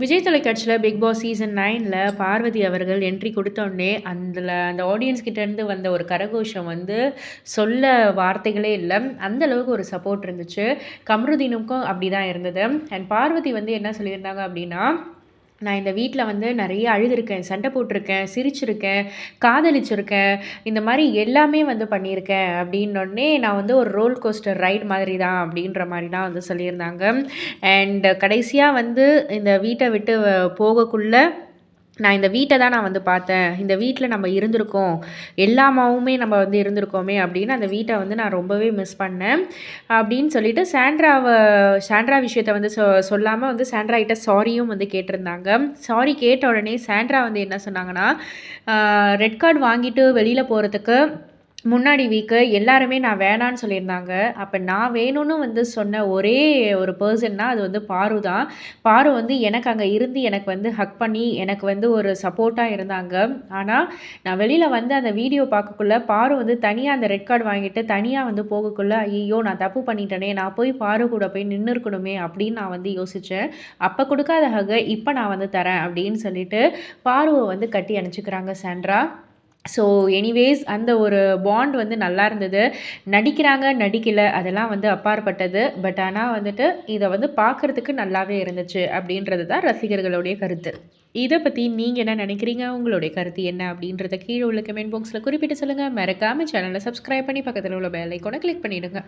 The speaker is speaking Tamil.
விஜய் தொலைக்காட்சியில் பிக் பாஸ் சீசன் நைனில் பார்வதி அவர்கள் என்ட்ரி கொடுத்தோடனே அதில் அந்த ஆடியன்ஸ் கிட்டேருந்து வந்த ஒரு கரகோஷம் வந்து சொல்ல வார்த்தைகளே இல்லை. அந்த அளவுக்கு ஒரு சப்போர்ட் இருந்துச்சு. கம்ருதீனுக்கும் அப்படி தான் இருந்தது. அண்ட் பார்வதி வந்து என்ன சொல்லியிருந்தாங்க அப்படின்னா நான் இந்த வீட்டில் வந்து நிறைய அழுதுருக்கேன் சண்டை போட்டிருக்கேன் சிரிச்சிருக்கேன் காதலிச்சிருக்கேன் இந்த மாதிரி எல்லாமே வந்து பண்ணியிருக்கேன் அப்படின்னொடனே நான் வந்து ஒரு ரோல் கோஸ்டர் ரைட் மாதிரி தான் அப்படின்ற மாதிரி தான் வந்து சொல்லியிருந்தாங்க. அண்ட் கடைசியாக வந்து இந்த வீட்டை விட்டு போகக்குள்ளே நான் இந்த வீட்டை தான் நான் வந்து பார்த்தேன். இந்த வீட்டில் நம்ம இருந்திருக்கோம். எல்லாமாவுமே நம்ம வந்து இருந்திருக்கோமே அப்படின்னு அந்த வீட்டை வந்து நான் ரொம்பவே மிஸ் பண்ணேன். அப்படின்னு சொல்லிட்டு சாண்ட்ராவை சாண்ட்ரா விஷயத்தை வந்து சொ சொல்லாமல் வந்து சாண்ட்ரா கிட்ட சாரியும் வந்து கேட்டிருந்தாங்க. சாரி கேட்ட உடனே சாண்ட்ரா வந்து என்ன சொன்னாங்கன்னா ரெட் கார்டு வாங்கிட்டு வெளியில் போகிறதுக்கு முன்னாடி வீக்கு எல்லாருமே நான் வேணான்னு சொல்லியிருந்தாங்க. அப்போ நான் வேணும்னு வந்து சொன்ன ஒரே ஒரு பர்சன்னா அது வந்து பாரு தான். பாரு வந்து எனக்கு அங்கே இருந்து எனக்கு வந்து ஹக் பண்ணி எனக்கு வந்து ஒரு சப்போர்ட்டாக இருந்தாங்க. ஆனால் நான் வெளியில் வந்து அந்த வீடியோ பார்க்கக்குள்ள பாரு வந்து தனியாக அந்த ரெட் கார்டு வாங்கிட்டு தனியாக வந்து போகக்குள்ளே ஐயோ நான் தப்பு பண்ணிட்டேனே நான் போய் பாரு கூட போய் நின்று இருக்கணுமே அப்படின்னு நான் வந்து யோசித்தேன் அப்போ கொடுக்காத ஹகை இப்போ நான் வந்து தரேன் அப்படின்னு சொல்லிட்டு பாருவை வந்து கட்டி அனுப்பிச்சிக்கிறாங்க சாண்ட்ரா. ஸோ எனிவேஸ் அந்த ஒரு பாண்ட் வந்து நல்லா இருந்தது. நடிக்கிறாங்க நடிக்கலை அதெல்லாம் வந்து அப்பாற்பட்டது. பட் ஆனால் வந்துட்டு இதை வந்து பார்க்குறதுக்கு நல்லாவே இருந்துச்சு அப்படின்றது தான் ரசிகர்களுடைய கருத்து. இதை பற்றி நீங்கள் என்ன நினைக்கிறீங்க? உங்களுடைய கருத்து என்ன அப்படின்றத கீழே உள்ள கமெண்ட் பாக்ஸில் குறிப்பிட்டு சொல்லுங்கள் மறக்காமல் சேனலை சப்ஸ்கிரைப் பண்ணி பக்கத்தில் உள்ள பெல் ஐக்கோனை கிளிக் பண்ணிவிடுங்க